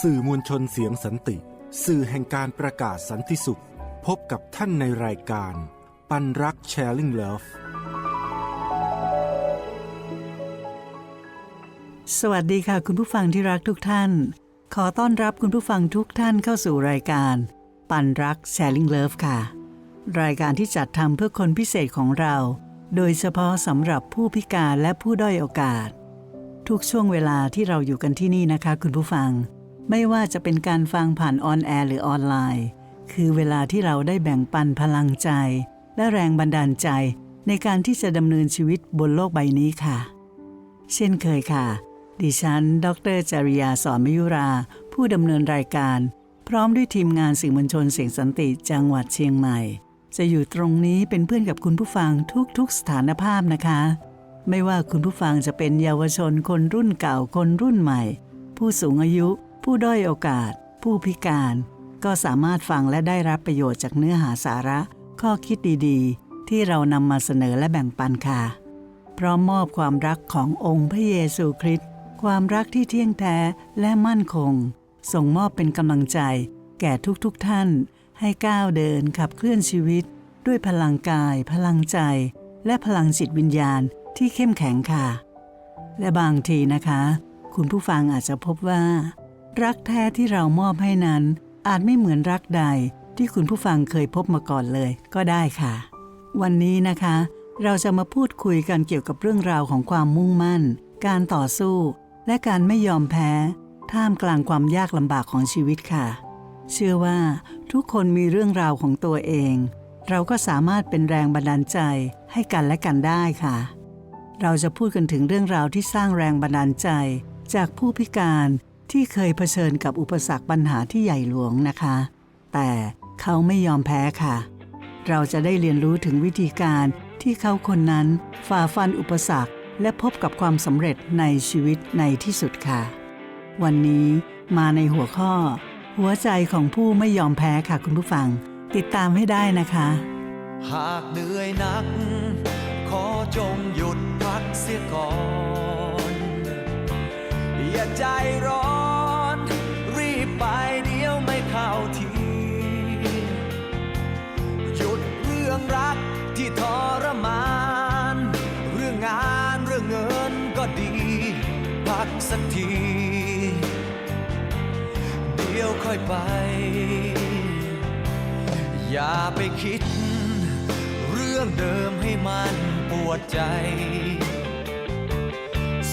สื่อมวลชนเสียงสันติ สื่อแห่งการประกาศสันติสุข พบกับท่านในรายการ ปันรัก Sharing Love สวัสดีค่ะคุณผู้ฟังที่รักทุกท่าน ขอต้อนรับคุณผู้ฟังทุกท่านเข้าสู่รายการ ปันรัก Sharing Love ค่ะ รายการที่จัดทำเพื่อคนพิเศษของเรา โดยเฉพาะสำหรับผู้พิการและผู้ด้อยโอกาส ทุกช่วงเวลาที่เราอยู่กันที่นี่นะคะ คุณผู้ฟัง ไม่ว่าจะเป็นการฟังผ่านออนแอร์หรือออนไลน์ คือเวลาที่เราได้แบ่งปันพลังใจ และแรงบันดาลใจ ในการที่จะดำเนินชีวิตบนโลกใบนี้ค่ะ เช่นเคยค่ะ ดิฉัน ดรจริยาสอนมยุรา ผู้ดำเนินรายการ พร้อมด้วยทีมงานสื่อมวลชนเสียงสันติจังหวัดเชียงใหม่ จะอยู่ตรงนี้เป็นเพื่อนกับคุณผู้ฟังทุกๆสถานภาพนะคะ ไม่ว่าคุณผู้ฟังจะเป็นเยาวชนคนรุ่นเก่าคนรุ่นใหม่ ผู้สูงอายุ ผู้ด้อยโอกาส ผู้พิการ ก็สามารถฟังและได้รับประโยชน์จากเนื้อหาสาระ ข้อคิดดีๆ ที่เรานำมาเสนอและแบ่งปันค่ะ พร้อมมอบความรักขององค์พระเยซูคริสต์ความรักที่เที่ยงแท้และมั่นคง ส่งมอบเป็นกำลังใจ แก่ทุกๆทท่าน ให้ก้าวเดินขับเคลื่อนชีวิต ด้วยพลังกาย พลังใจ และพลังจิตวิญญาณที่เข้มแข็งค่ะ และบางทีนะคะ คุณผู้ฟังอาจจะพบว่า รักแท้ที่เรามอบให้นั้น อาจไม่เหมือนรักใดที่คุณผู้ฟังเคยพบมาก่อนเลยก็ได้ค่ะ วันนี้นะคะ เราจะมาพูดคุยกันเกี่ยวกับเรื่องราวของความมุ่งมั่น การต่อสู้ และการไม่ยอมแพ้ ท่ามกลางความยากลำบากของชีวิตค่ะ เชื่อว่า ทุกคนมีเรื่องราวของตัวเอง เราก็สามารถเป็นแรงบันดาลใจให้กันและกันได้ค่ะ เราจะพูดกันถึงเรื่องราวที่สร้างแรงบันดาลใจ จากผู้พิการที่เคยเผชิญกับอุปสรรคปัญหาที่ใหญ่หลวงนะคะ แต่เขาไม่ยอมแพ้ค่ะ เราจะได้เรียนรู้ถึงวิธีการที่เขาคนนั้นฝ่าฟันอุปสรรค และพบกับความสำเร็จในชีวิตในที่สุดค่ะ วันนี้มาในหัวข้อ หัวใจของผู้ไม่ยอมแพ้ค่ะคุณผู้ฟัง ติดตามให้ได้นะคะ หากเหนื่อยนัก ขอจงหยุดพักเสียก่อน อย่าใจร้อน รีบไปเดี๋ยวไม่เข้าที หยุดเรื่องรักที่ทรมาน เรื่องงานเรื่องเงินก็ดี พักสักที ดี๋ยวค่อยไป อย่าไปคิด เรื่องเดิมให้มันปวดใจ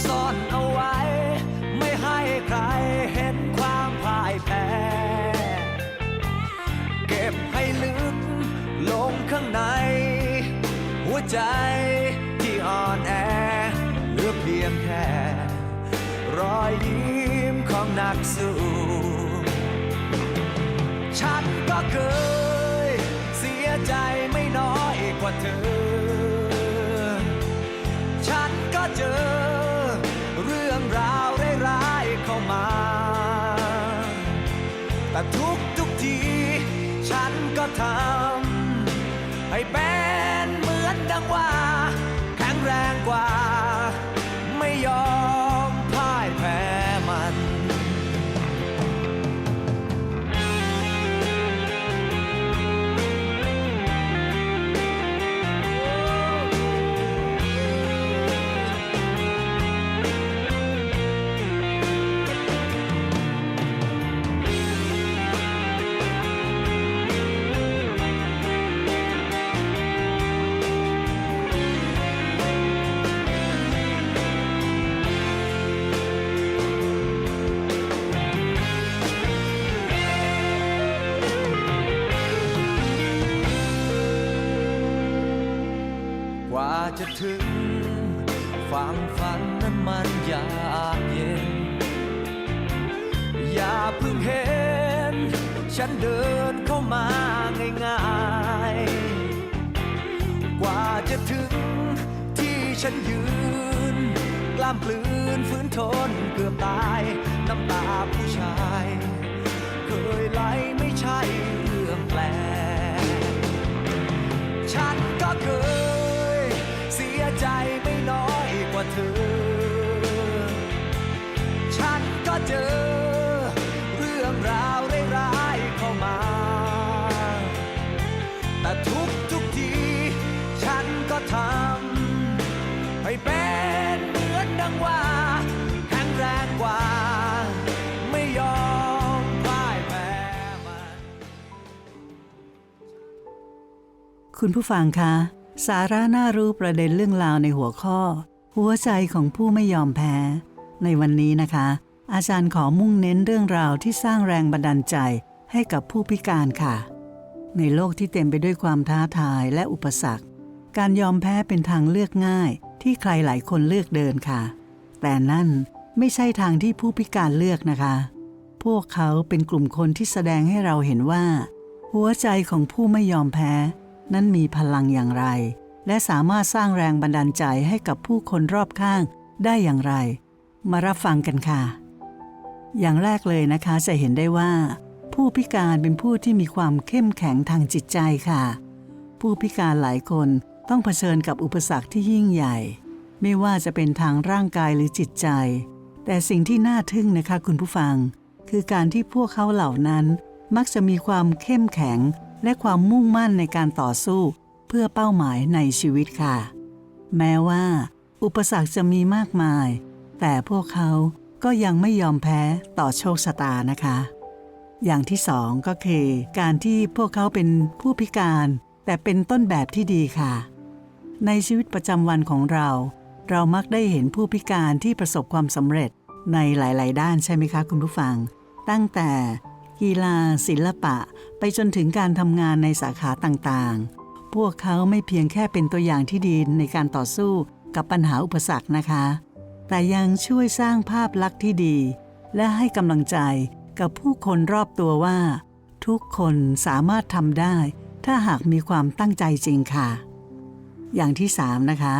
ซ่อนเอาไว้ ไม่ให้ใครเห็นความพ่ายแพ้ เก็บให้ลึกลงข้างใน หัวใจที่อ่อนแอเหลือเพียงแค่ รอยยิ้มของนักสู้ ฉันก็เคย เสียใจไม่น้อยกว่าเธอ ฉันก็เจอ เรื่องราวร้ายๆเข้ามา แต่ทุกทุกที ฉันก็ทำ ฉันยืน กล้ามปลืนฝืนทนเกือบตาย น้ำตาผู้ชาย เคยไหลไม่ใช่เรื่องแปลกฉันก็เคย เสียใจไม่น้อยกว่าเธอ ฉันก็เจอ คุณผู้ฟังคะ สาระน่ารู้ประเด็นเรื่องราวในหัวข้อ หัวใจของผู้ไม่ยอมแพ้ ในวันนี้นะคะ อาจารย์ขอมุ่งเน้นเรื่องราวที่สร้างแรงบันดาลใจให้กับผู้พิการค่ะ ในโลกที่เต็มไปด้วยความท้าทายและอุปสรรค การยอมแพ้เป็นทางเลือกง่าย ที่ใครหลายคนเลือกเดินค่ะ แต่นั่นไม่ใช่ทางที่ผู้พิการเลือกนะคะ พวกเขาเป็นกลุ่มคนที่แสดงให้เราเห็นว่า หัวใจของผู้ไม่ยอมแพ้ นั้นมีพลังอย่างไร และสามารถสร้างแรงบันดาลใจให้กับผู้คนรอบข้างได้อย่างไร มารับฟังกันค่ะ อย่างแรกเลยนะคะจะเห็นได้ว่า ผู้พิการเป็นผู้ที่มีความเข้มแข็งทางจิตใจค่ะ ผู้พิการหลายคนต้องเผชิญกับอุปสรรคที่ยิ่งใหญ่ ไม่ว่าจะเป็นทางร่างกายหรือจิตใจ แต่สิ่งที่น่าทึ่งนะคะคุณผู้ฟัง คือการที่พวกเขาเหล่านั้นมักจะมีความเข้มแข็ง และความมุ่งมั่นในการต่อสู้เพื่อเป้าหมายในชีวิตค่ะ แม้ว่า อุปสรรคจะมีมากมาย แต่พวกเขาก็ยังไม่ยอมแพ้ต่อโชคชะตานะคะ อย่างที่สองก็คือการที่พวกเขาเป็นผู้พิการ แต่เป็นต้นแบบที่ดีค่ะ ในชีวิตประจำวันของเรา เรามักได้เห็นผู้พิการที่ประสบความสำเร็จในหลาย ๆ ด้านใช่ไหมคะคุณผู้ฟัง ตั้งแต่ กีฬา ศิลปะ ไปจนถึงการทำงานในสาขาต่างๆ พวกเขาไม่เพียงแค่เป็นตัวอย่างที่ดีในการต่อสู้กับปัญหาอุปสรรคนะคะ แต่ยังช่วยสร้างภาพลักษณ์ที่ดี และให้กำลังใจกับผู้คนรอบตัวว่า ทุกคนสามารถทำได้ ถ้าหากมีความตั้งใจจริงค่ะ อย่างที่สามนะคะ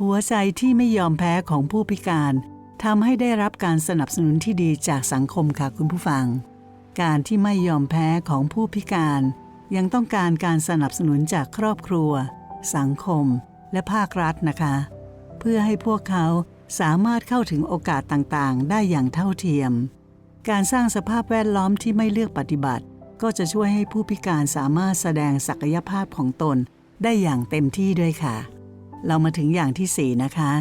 หัวใจที่ไม่ยอมแพ้ของผู้พิการทำให้ได้รับการสนับสนุนที่ดีจากสังคมค่ะคุณผู้ฟัง การที่ไม่ยอมแพ้ของผู้พิการ ยังต้องการการสนับสนุนจากครอบครัว สังคม และภาครัฐนะคะ เพื่อให้พวกเขาสามารถเข้าถึงโอกาสต่างๆ ได้อย่างเท่าเทียม การสร้างสภาพแวดล้อมที่ไม่เลือกปฏิบัติ ก็จะช่วยให้ผู้พิการสามารถแสดงศักยภาพของตนได้อย่างเต็มที่ด้วยค่ะ เรามาถึงอย่างที่สี่นะคะ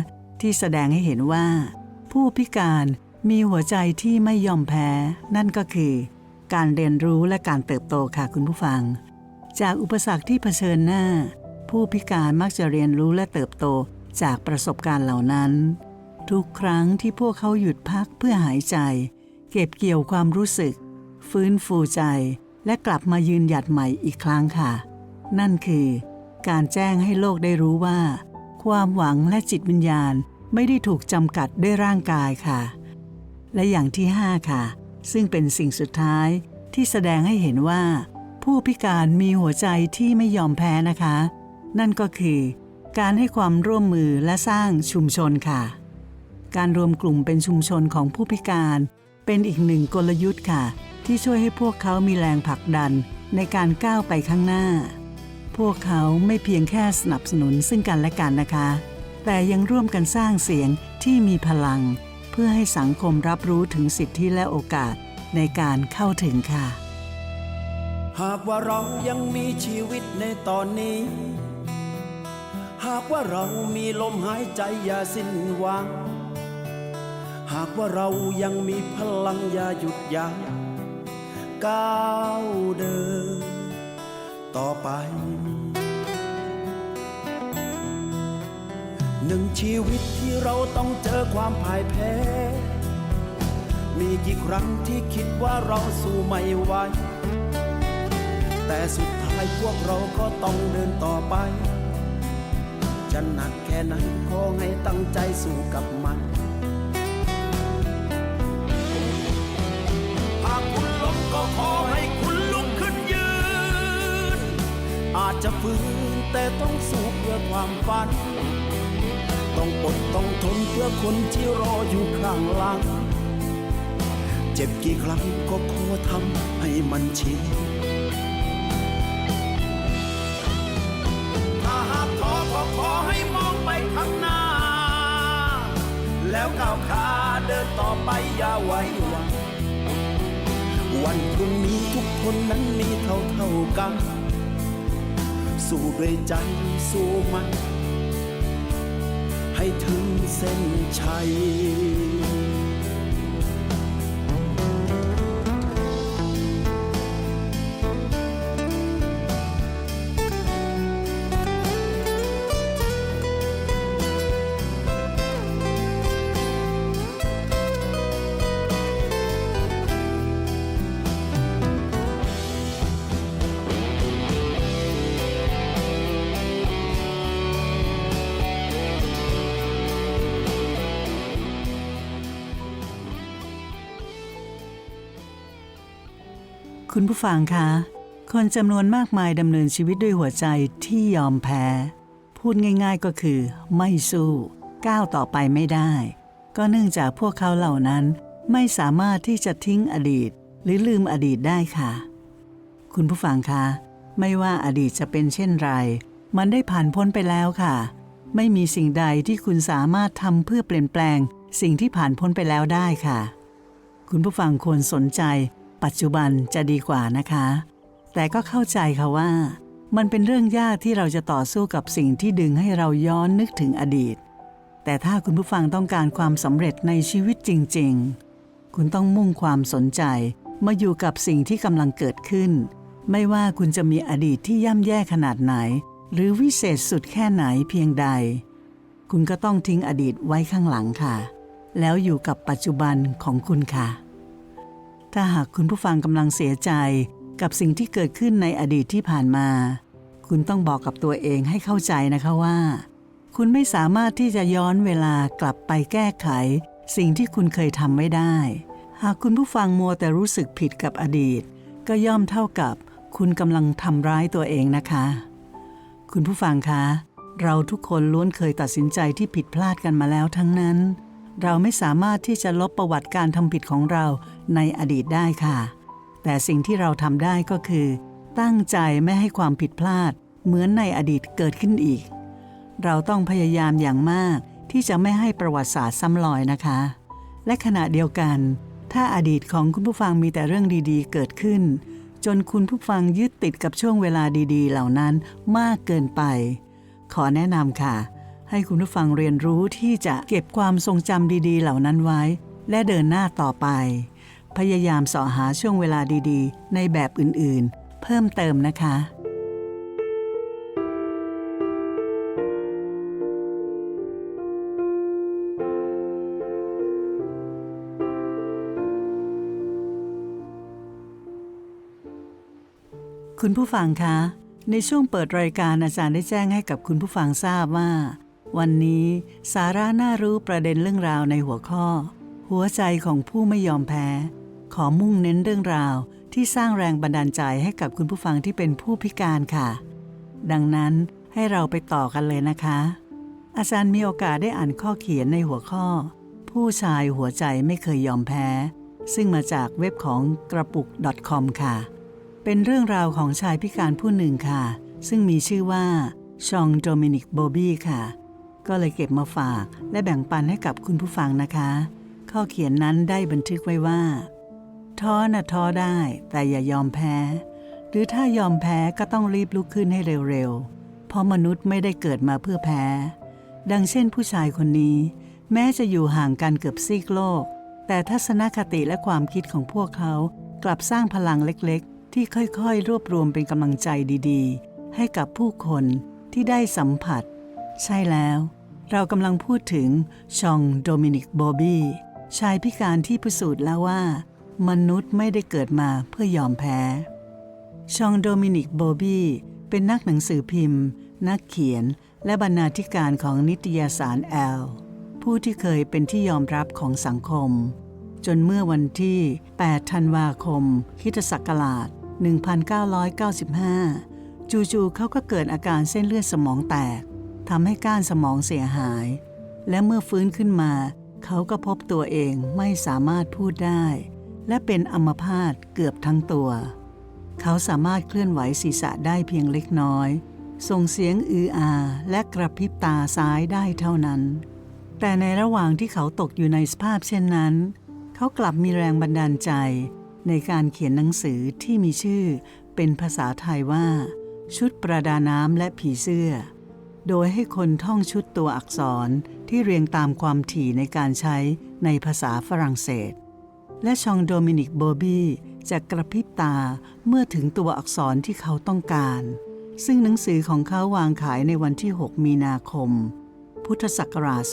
ที่แสดงให้เห็นว่า ผู้พิการมีหัวใจที่ไม่ยอมแพ้ นั่นก็คือ การเรียนรู้และการเติบโตค่ะคุณผู้ฟัง จากอุปสรรคที่เผชิญหน้า ผู้พิการมักจะเรียนรู้และเติบโตจากประสบการณ์เหล่านั้น ทุกครั้งที่พวกเขาหยุดพักเพื่อหายใจ เก็บเกี่ยวความรู้สึก ฟื้นฟูใจ และกลับมายืนหยัดใหม่อีกครั้งค่ะ นั่นคือ การแจ้งให้โลกได้รู้ว่า ความหวังและจิตวิญญาณไม่ได้ถูกจำกัดด้วยร่างกายค่ะ และอย่างที่ 5 ค่ะ ซึ่งเป็นสิ่งสุดท้ายที่แสดงให้เห็นว่า ผู้พิการมีหัวใจที่ไม่ยอมแพ้นะคะ นั่นก็คือ การให้ความร่วมมือและสร้างชุมชนค่ะ การรวมกลุ่มเป็นชุมชนของผู้พิการ เป็นอีกหนึ่งกลยุทธ์ค่ะ ที่ช่วยให้พวกเขามีแรงผลักดันในการก้าวไปข้างหน้า พวกเขาไม่เพียงแค่สนับสนุนซึ่งกันและกันนะคะ แต่ยังร่วมกันสร้างเสียงที่มีพลัง เพื่อให้สังคมรับรู้ถึงสิทธิและโอกาส ในการเข้าถึงค่ะ หากว่าเรายังมีชีวิตในตอนนี้ หากว่าเรามีลมหายใจอย่าสิ้นหวัง หากว่าเรายังมีพลังอย่าหยุดยัง้งก้าวเดิน ต่อไปหนึ่งชีวิตที่เราต้องเจอความพ่ายแพ้ มีกี่ครั้งที่คิดว่าเราสู้ไม่ไหว แต่สุดท้ายพวกเราก็ต้องเดินต่อไป จะหนักแค่ไหนขอให้ตั้งใจสู้กับมันหากคุณล้มก็ขอให้คุณลุกขึ้นยืน อาจจะฝืนแต่ต้องสู้เพื่อความฝัน ต้องอดต้องทนเพื่อคนที่รออยู่ข้างหลัง เจ็บกี่ครั้งก็ขอทำให้มันชินถ้าหากท้อก็ขอให้มองไปข้างหน้า แล้วก้าวขาเดินต่อไปอย่าไว้หวังวันพรุ่งนี้ทุกคนนั้นมีเท่าเท่ากัน สู้ด้วยใจสู้มัน ให้ถึงเส้นชัย คุณผู้ฟังคะคนจำนวนมากมายดำเนินชีวิตด้วยหัวใจที่ยอมแพ้ พูดง่ายๆก็คือ ไม่สู้ ก้าวต่อไปไม่ได้ ก็เนื่องจากพวกเขาเหล่านั้น ไม่สามารถที่จะทิ้งอดีต หรือลืมอดีตได้ค่ะ คุณผู้ฟังคะ ไม่ว่าอดีตจะเป็นเช่นไร มันได้ผ่านพ้นไปแล้วค่ะ ไม่มีสิ่งใดที่คุณสามารถทำเพื่อเปลี่ยนแปลง สิ่งที่ผ่านพ้นไปแล้วได้ค่ะ คุณผู้ฟังควรสนใจ ปัจจุบันจะดีกว่านะคะ แต่ก็เข้าใจค่ะว่า มันเป็นเรื่องยากที่เราจะต่อสู้กับสิ่งที่ดึงให้เราย้อนนึกถึงอดีต แต่ถ้าคุณผู้ฟังต้องการความสำเร็จในชีวิตจริง ๆ คุณต้องมุ่งความสนใจมาอยู่กับสิ่งที่กำลังเกิดขึ้น ไม่ว่าคุณจะมีอดีตที่ย่ำแย่ขนาดไหน หรือวิเศษสุดแค่ไหนเพียงใด คุณก็ต้องทิ้งอดีตไว้ข้างหลังค่ะ แล้วอยู่กับปัจจุบันของคุณค่ะ ถ้าหากคุณผู้ฟังกำลังเสียใจกับสิ่งที่เกิดขึ้นในอดีตที่ผ่านมา คุณต้องบอกกับตัวเองให้เข้าใจนะคะว่า คุณไม่สามารถที่จะย้อนเวลากลับไปแก้ไข สิ่งที่คุณเคยทำไม่ได้ หากคุณผู้ฟังมัวแต่รู้สึกผิดกับอดีต ก็ย่อมเท่ากับ คุณกำลังทำร้ายตัวเองนะคะ คุณผู้ฟังคะ เราทุกคนล้วนเคยตัดสินใจที่ผิดพลาดกันมาแล้วทั้งนั้น เราไม่สามารถที่จะลบประวัติการทำผิดของเราในอดีตได้ค่ะ แต่สิ่งที่เราทำได้ก็คือ ตั้งใจไม่ให้ความผิดพลาด เหมือนในอดีตเกิดขึ้นอีก เราต้องพยายามอย่างมากที่จะไม่ให้ประวัติศาสตร์ซ้ำรอยนะคะ และขณะเดียวกัน ถ้าอดีตของคุณผู้ฟังมีแต่เรื่องดีๆ เกิดขึ้น จนคุณผู้ฟังยึดติดกับช่วงเวลาดี ๆ เหล่านั้นมากเกินไป ขอแนะนำค่ะ ให้คุณผู้ฟังเรียนรู้ที่จะเก็บความทรงจำดีๆ เหล่านั้นไว้ และเดินหน้าต่อไป พยายามเสาะหาช่วงเวลาดีๆ ในแบบอื่นๆ เพิ่มเติมนะคะ คุณผู้ฟังคะ ในช่วงเปิดรายการอาจารย์ได้แจ้งให้กับคุณผู้ฟังทราบว่า วันนี้สาระน่ารู้ประเด็นเรื่องราวในหัวข้อ หัวใจของผู้ไม่ยอมแพ้ ขอมุ่งเน้นเรื่องราวที่สร้างแรงบันดาลใจให้กับคุณผู้ฟังที่เป็นผู้พิการค่ะ ดังนั้นให้เราไปต่อกันเลยนะคะ อาจารย์มีโอกาสได้อ่านข้อเขียนในหัวข้อ ผู้ชายหัวใจไม่เคยยอมแพ้ ซึ่งมาจากเว็บของกระปุก .com ค่ะ เป็นเรื่องราวของชายพิการผู้หนึ่งค่ะ ซึ่งมีชื่อว่าชองโดมินิกโบบี้ค่ะ ก็เลยเก็บมาฝากและแบ่งปันให้กับคุณผู้ฟังนะคะ ข้อเขียนนั้นได้บันทึกไว้ว่า ท้อน่ะท้อได้แต่อย่ายอมแพ้ หรือถ้ายอมแพ้ก็ต้องรีบลุกขึ้นให้เร็วๆ เพราะมนุษย์ไม่ได้เกิดมาเพื่อแพ้ ดังเช่นผู้ชายคนนี้ แม้จะอยู่ห่างกันเกือบซีกโลก แต่ทัศนคติและความคิดของพวกเขากลับสร้างพลังเล็กๆ ที่ค่อยๆ รวบรวมเป็นกำลังใจดีๆ ให้กับผู้คนที่ได้สัมผัส ใช่แล้ว เรากำลังพูดถึงชองโดมินิกโบบี้ชายพิการที่พิสูจน์แล้วว่า มนุษย์ไม่ได้เกิดมาเพื่อยอมแพ้ ชองโดมินิกโบบี้เป็นนักหนังสือพิมพ์ นักเขียนและบรรณาธิการของนิตยสารแอล ผู้ที่เคยเป็นที่ยอมรับของสังคม จนเมื่อวันที่ 8 ธันวาคมคิตศักราช 1995 จู่ๆเขาก็เกิดอาการเส้นเลือดสมองแตก ทำให้ก้านสมองเสียหาย และเมื่อฟื้นขึ้นมา เขาก็พบตัวเองไม่สามารถพูดได้ และเป็นอัมพาตเกือบทั้งตัว เขาสามารถเคลื่อนไหวศีรษะได้เพียงเล็กน้อย ส่งเสียงอืออา และกระพริบตาซ้ายได้เท่านั้น แต่ในระหว่างที่เขาตกอยู่ในสภาพเช่นนั้น เขากลับมีแรงบันดาลใจ ในการเขียนหนังสือที่มีชื่อเป็นภาษาไทยว่า ชุดประดาน้ำและผีเสื้อ โดยให้คนท่องชุดตัวอักษรที่เรียงตามความถี่ในการใช้ในภาษาฝรั่งเศส และชองโดมินิกโบบี้จะกระพริบตาเมื่อถึงตัวอักษรที่เขาต้องการ ซึ่งหนังสือของเขาวางขายในวันที่ 6 มีนาคม พุทธศักราช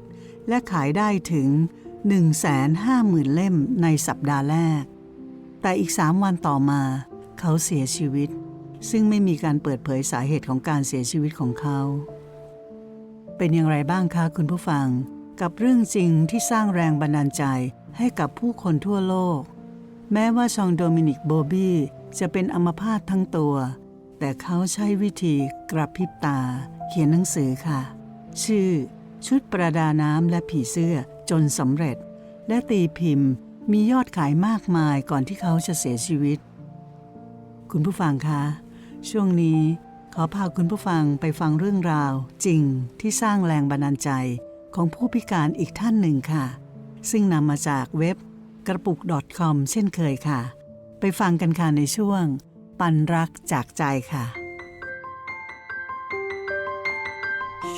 2540 และขายได้ถึง 150,000 เล่มในสัปดาห์แรก แต่อีก 3 วันต่อมา เขาเสียชีวิต ซึ่งไม่มีการเปิดเผยสาเหตุของการเสียชีวิตของเขา เป็นอย่างไรบ้างคะคุณผู้ฟัง กับเรื่องจริงที่สร้างแรงบันดาลใจให้กับผู้คนทั่วโลก แม้ว่าชองโดมินิกโบบี้จะเป็นอัมพาตทั้งตัว แต่เขาใช้วิธีกระพริบตา เขียนหนังสือค่ะ ชื่อ ชุดประดาน้ำและผีเสื้อจนสำเร็จ และตีพิมพ์มียอดขายมากมายก่อนที่เขาจะเสียชีวิต คุณผู้ฟังคะ ช่วงนี้ขอพาคุณผู้ฟังไปฟังเรื่องราวจริงที่สร้างแรงบันดาลใจของผู้พิการอีกท่านหนึ่งค่ะ ซึ่งนำมาจากเว็บกระปุก .com เช่นเคยค่ะ ไปฟังกันค่ะในช่วง ปันรักจากใจค่ะ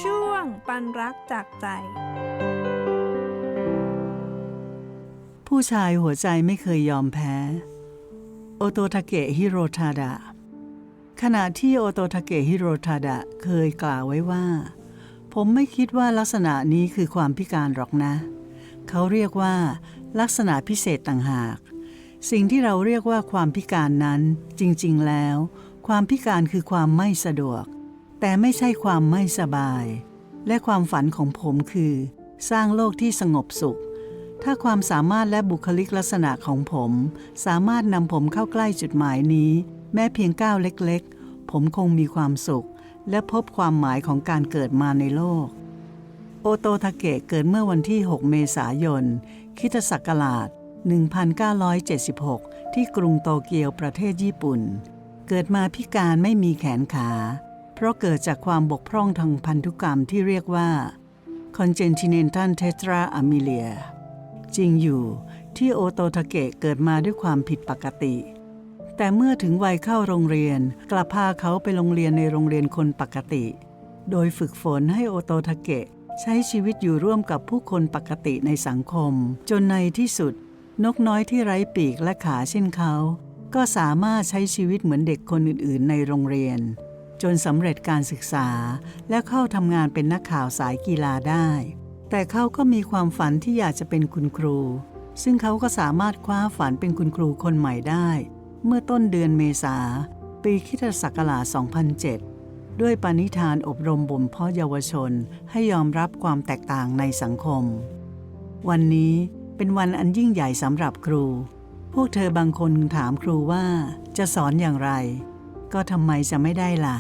ช่วงปันรักจากใจ ผู้ชายหัวใจไม่เคยยอมแพ้ โอโตทาเกะฮิโรทาดะ ขณะที่โอโตทาเกะฮิโรทาดะเคยกล่าวไว้ว่า ผมไม่คิดว่าลักษณะนี้คือความพิการหรอกนะ เขาเรียกว่า ลักษณะพิเศษต่างหาก สิ่งที่เราเรียกว่าความพิการนั้น จริงๆแล้ว ความพิการคือความไม่สะดวก แต่ไม่ใช่ความไม่สบาย และความฝันของผมคือ สร้างโลกที่สงบสุข ถ้าความสามารถและบุคลิกลักษณะของผม สามารถนำผมเข้าใกล้จุดหมายนี้ แม้เพียงก้าวเล็กๆ ผมคงมีความสุข และพบความหมายของการเกิดมาในโลก โอโตทาเกะเกิดเมื่อวันที่ 6 เมษายนคิตศักราช 1976 ที่กรุงโตเกียวประเทศญี่ปุ่น เกิดมาพิการไม่มีแขนขา เพราะเกิดจากความบกพร่องทางพันธุกรรมที่เรียกว่า congenital tetra amelia จริงอยู่ที่โอโตทาเกะเกิดมาด้วยความผิดปกติ แต่เมื่อถึงวัยเข้าโรงเรียน กลับพาเขาไปโรงเรียนในโรงเรียนคนปกติ โดยฝึกฝนให้โอโตทาเกะ ใช้ชีวิตอยู่ร่วมกับผู้คนปกติในสังคม จนในที่สุด นกน้อยที่ไร้ปีกและขาเช่นเขา ก็สามารถใช้ชีวิตเหมือนเด็กคนอื่น ๆ ในโรงเรียน จนสำเร็จการศึกษา และเข้าทำงานเป็นนักข่าวสายกีฬาได้ แต่เขาก็มีความฝันที่อยากจะเป็นคุณครู ซึ่งเขาก็สามารถคว้าฝันเป็นคุณครูคนใหม่ได้ เมื่อต้นเดือนเมษาปีคริสตศักราช2007 ด้วยปณิธานอบรมบ่มเพาะเยาวชนให้ยอมรับความแตกต่างในสังคม วันนี้เป็นวันอันยิ่งใหญ่สำหรับครู พวกเธอบางคนถามครูว่าจะสอนอย่างไร ก็ทำไมจะไม่ได้ล่ะ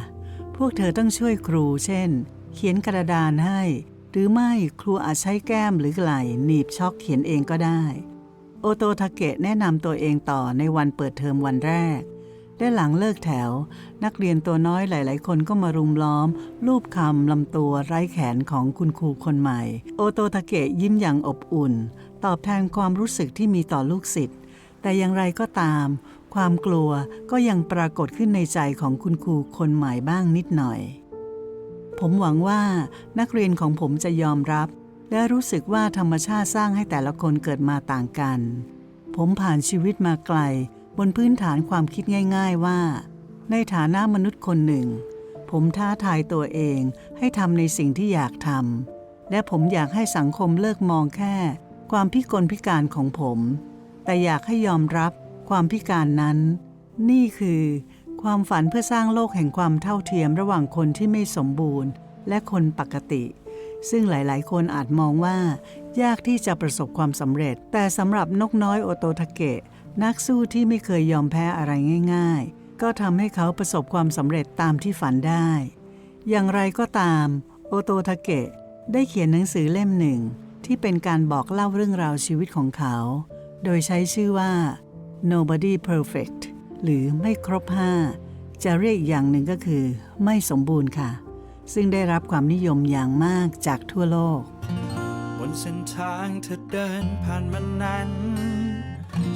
พวกเธอต้องช่วยครู เช่น เขียนกระดานให้ หรือไม่ครูอาจใช้แก้มหรือไหล่หนีบช็อกเขียนเองก็ได้ โอโตทาเกะแนะนำตัวเองต่อในวันเปิดเทอมวันแรก และหลังเลิกแถว นักเรียนตัวน้อยหลาย ๆ คนก็มารุมล้อม รูปคำลำตัวไร้แขนของคุณครูคนใหม่ โอโตทาเกะยิ้มอย่างอบอุ่น ตอบแทนความรู้สึกที่มีต่อลูกศิษย์ แต่อย่างไรก็ตาม ความกลัวก็ยังปรากฏขึ้นในใจของคุณครูคนใหม่บ้างนิดหน่อย ผมหวังว่านักเรียนของผมจะยอมรับ และรู้สึกว่าธรรมชาติสร้างให้แต่ละคนเกิดมาต่างกัน ผมผ่านชีวิตมาไกล บนพื้นฐานความคิดง่าย ๆว่า ในฐานะมนุษย์คนหนึ่ง ผมท้าทายตัวเองให้ทำในสิ่งที่อยากทำและผมอยากให้สังคมเลิกมองแค่ ความพิกลพิการของผม แต่อยากให้ยอมรับความพิการนั้น นี่คือ ความฝันเพื่อสร้างโลกแห่งความเท่าเทียมระหว่างคนที่ไม่สมบูรณ์ และคนปกติ ซึ่งหลายๆ คนอาจมองว่า ยากที่จะประสบความสำเร็จ แต่สำหรับนกน้อยโอโตทาเกะ นักสู้ที่ไม่เคยยอมแพ้อะไรง่าย ๆ ก็ทำให้เขาประสบความสำเร็จตามที่ฝันได้ อย่างไรก็ตาม โอโตทาเกะ ได้เขียนหนังสือเล่มหนึ่ง ที่เป็นการบอกเล่าเรื่องราวชีวิตของเขา โดยใช้ชื่อว่า nobody perfect หรือไม่ครบห้าจะเรียกอย่างหนึ่งก็คือ ไม่สมบูรณ์ค่ะ ซึ่งได้รับความนิยมอย่างมากจากทั่วโลก บนเส้นทางเธอเดินผ่านมันนั้น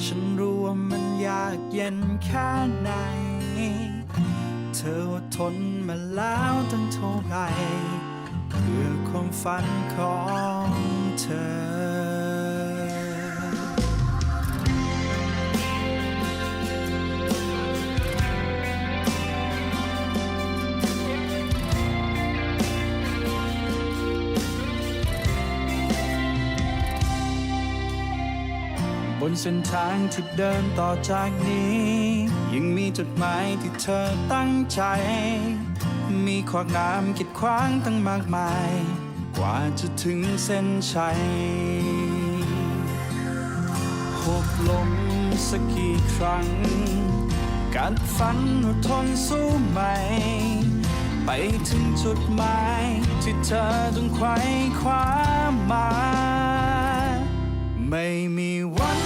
ฉันรู้ว่ามันยากเย็นแค่ไหน เธออดทนมาแล้วตั้งเท่าไหร่ เพื่อความฝันของเธอ บนเส้นทางที่เดินต่อจากนี้ ยังมีจุดหมายที่เธอตั้งใจ มีขวากน้ำกีดขวางตั้งมากมาย กว่าจะถึงเส้นชัยหกลมสักกี่ครั้ง การฝันอดทนสู้ไหม ไปถึงจุดหมายที่เธอต้องไขว้คว้ามา ไม่มีวัน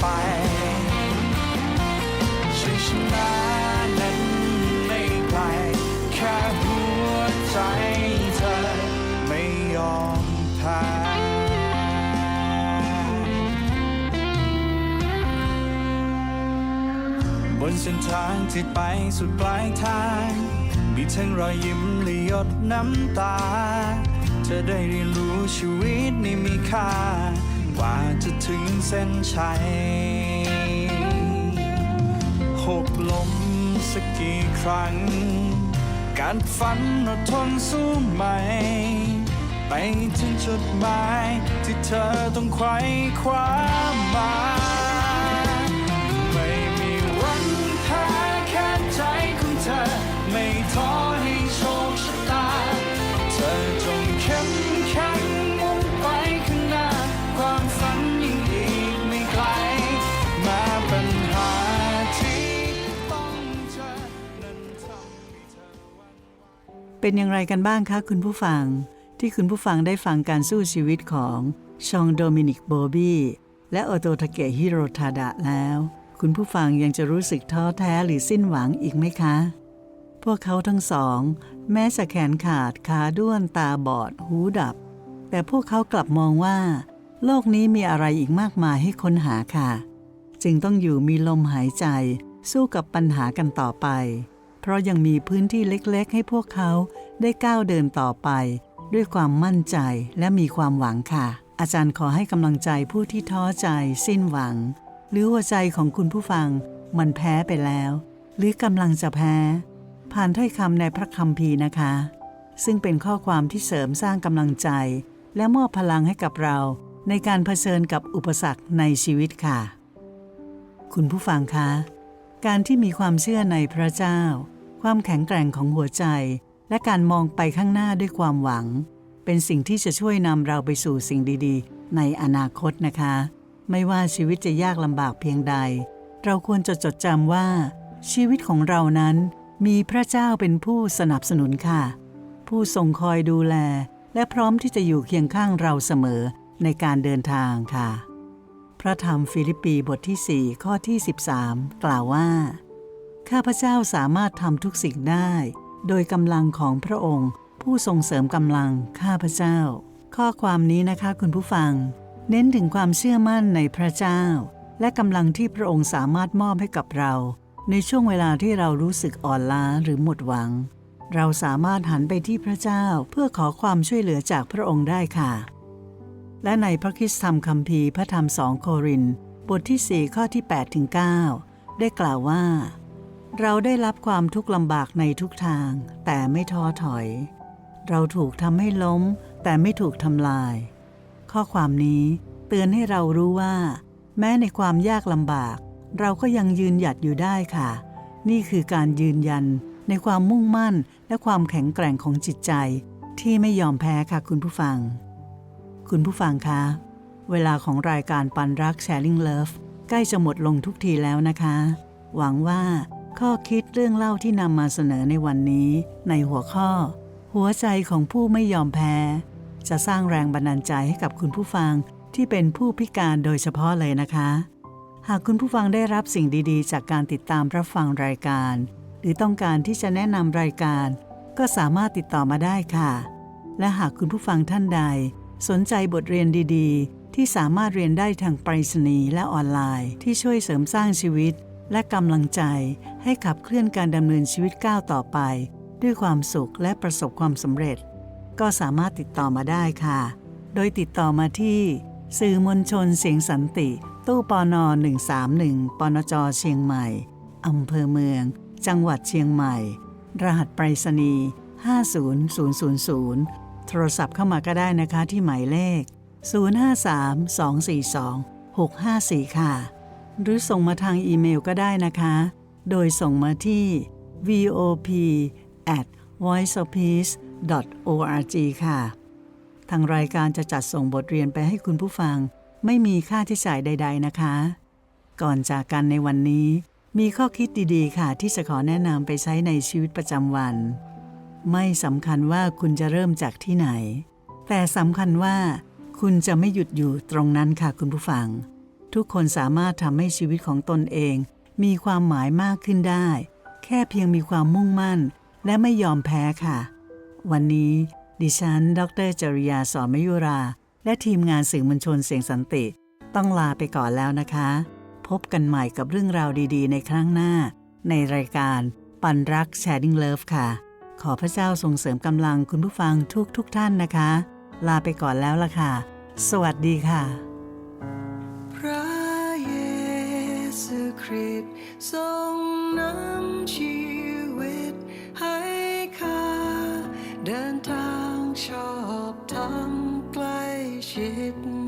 ไปชัยชนะนั้นไม่ไกลแค่หัวใจเธอไม่ยอมแพ้บนเส้นทางที่ไปสุดปลายทาง มีทั้งรอยยิ้มและหยดน้ำตา เธอได้เรียนรู้ชีวิตนี่มีค่า กว่าจะถึงเส้นชัยหกลมสักกี่ครั้ง การฝันอดทนสู้ไหม ไปถึงจุดหมายที่เธอต้องไขว้คว้ามา เป็นอย่างไรกันบ้างคะคุณผู้ฟัง ที่คุณผู้ฟังได้ฟังการสู้ชีวิตของชองโดมินิกโบบี้และโอโตทาเกะฮิโรทาดะแล้ว คุณผู้ฟังยังจะรู้สึกท้อแท้หรือสิ้นหวังอีกไหมคะ พวกเขาทั้งสอง แม้จะแขนขาดขาด้วนตาบอด หูดับ แต่พวกเขากลับมองว่า โลกนี้มีอะไรอีกมากมายให้ค้นหาค่ะ จึงต้องอยู่มีลมหายใจสู้กับปัญหากันต่อไป เพราะยังมีพื้นที่เล็กๆ ให้พวกเขาได้ก้าวเดินต่อไป ด้วยความมั่นใจและมีความหวังค่ะ อาจารย์ขอให้กำลังใจผู้ที่ท้อใจ สิ้นหวัง หรือหัวใจของคุณผู้ฟัง มันแพ้ไปแล้ว หรือกำลังจะแพ้ ผ่านถ้อยคำในพระคัมภีร์นะคะ ซึ่งเป็นข้อความที่เสริมสร้างกำลังใจ และมอบพลังให้กับเรา ในการเผชิญกับอุปสรรคในชีวิตค่ะ คุณผู้ฟังคะการที่มีความเชื่อในพระเจ้า ความแข็งแกร่งของหัวใจ และการมองไปข้างหน้าด้วยความหวัง เป็นสิ่งที่จะช่วยนำเราไปสู่สิ่งดีๆ ในอนาคตนะคะ ไม่ว่าชีวิตจะยากลำบากเพียงใด เราควรจะจดจำว่า ชีวิตของเรานั้นมีพระเจ้าเป็นผู้สนับสนุนค่ะ ผู้ทรงคอยดูแล และพร้อมที่จะอยู่เคียงข้างเราเสมอในการเดินทางค่ะ พระธรรมฟิลิปปีบทที่ 4 ข้อที่ 13 กล่าวว่า ข้าพเจ้าสามารถทำทุกสิ่งได้ โดยกำลังของพระองค์ ผู้ทรงเสริมกำลังข้าพเจ้า ข้อความนี้นะคะคุณผู้ฟัง เน้นถึงความเชื่อมั่นในพระเจ้า และกำลังที่พระองค์สามารถมอบให้กับเรา ในช่วงเวลาที่เรารู้สึกอ่อนล้าหรือหมดหวัง เราสามารถหันไปที่พระเจ้าเพื่อขอความช่วยเหลือจากพระองค์ได้ค่ะ และในพระคิสธรรมคัมภีร์พระธรรมสองโครินบทที่ 4 ข้อที่8ถึง9ได้กล่าวว่า เราได้รับความทุกข์ลำบากในทุกทาง แต่ไม่ท้อถอย เราถูกทำให้ล้ม แต่ไม่ถูกทำลาย ข้อความนี้เตือนให้เรารู้ว่า แม้ในความยากลำบาก เราก็ยังยืนหยัดอยู่ได้ค่ะ นี่คือการยืนยันในความมุ่งมั่นและความแข็งแกร่งของจิตใจ ที่ไม่ยอมแพ้ค่ะคุณผู้ฟัง คุณผู้ฟังคะ เวลาของรายการปันรัก Sharing Love ใกล้จะหมดลงทุกทีแล้วนะคะ หวังว่า ข้อคิดเรื่องเล่าที่นำมาเสนอในวันนี้ ในหัวข้อ หัวใจของผู้ไม่ยอมแพ้ จะสร้างแรงบันดาลใจให้กับคุณผู้ฟังที่เป็นผู้พิการโดยเฉพาะเลยนะคะ หากคุณผู้ฟังได้รับสิ่งดีๆ จากการติดตามรับฟังรายการ หรือต้องการที่จะแนะนำรายการ ก็สามารถติดต่อมาได้ค่ะ และหากคุณผู้ฟังท่านใด สนใจบทเรียนดีๆ ที่สามารถเรียนได้ทางไปรษณีย์และออนไลน์ ที่ช่วยเสริมสร้างชีวิต และกำลังใจให้ขับเคลื่อนการดำเนินชีวิตก้าวต่อไป ด้วยความสุขและประสบความสำเร็จ ก็สามารถติดต่อมาได้ค่ะ โดยติดต่อมาที่ สื่อมวลชนเสียงสันติ ตู้ปอนอ131ปนจเชียงใหม่อำเภอเมือง จังหวัดเชียงใหม่ รหัสไปรษณีย์50000 โทรศัพท์เข้ามาก็ได้นะคะที่หมายเลข 053-242-654 ค่ะ หรือส่งมาทางอีเมลก็ได้นะคะ โดยส่งมาที่ vop at voiceofpeace org ค่ะ ทางรายการจะจัดส่งบทเรียนไปให้คุณผู้ฟัง ไม่มีค่าใช้จ่ายใด ๆนะคะ ก่อนจากกันในวันนี้ มีข้อคิดดีๆ ค่ะ ที่จะขอแนะนำไปใช้ในชีวิตประจำวัน ไม่สำคัญว่าคุณจะเริ่มจากที่ไหน แต่สำคัญว่า คุณจะไม่หยุดอยู่ตรงนั้นค่ะคุณผู้ฟัง ทุกคนสามารถทำให้ชีวิตของตนเอง มีความหมายมากขึ้นได้ แค่เพียงมีความมุ่งมั่น และไม่ยอมแพ้ค่ะ วันนี้ดิฉัน ดรจริยาสอนมยุรา และทีมงานสื่อมวลชนเสียงสันติ ต้องลาไปก่อนแล้วนะคะ พบกันใหม่กับเรื่องราวดีๆ ในครั้งหน้า ในรายการปันรัก Sharing Love ค่ะ ขอพระเจ้าส่งเสริมกำลังคุณผู้ฟังทุกทุกๆท่านนะคะ ลาไปก่อนแล้วล่ะค่ะ สวัสดีค่ะ ริสต์ทรงนำชีวิตให้ข้าเดินทางชอบทำใกล้ชิด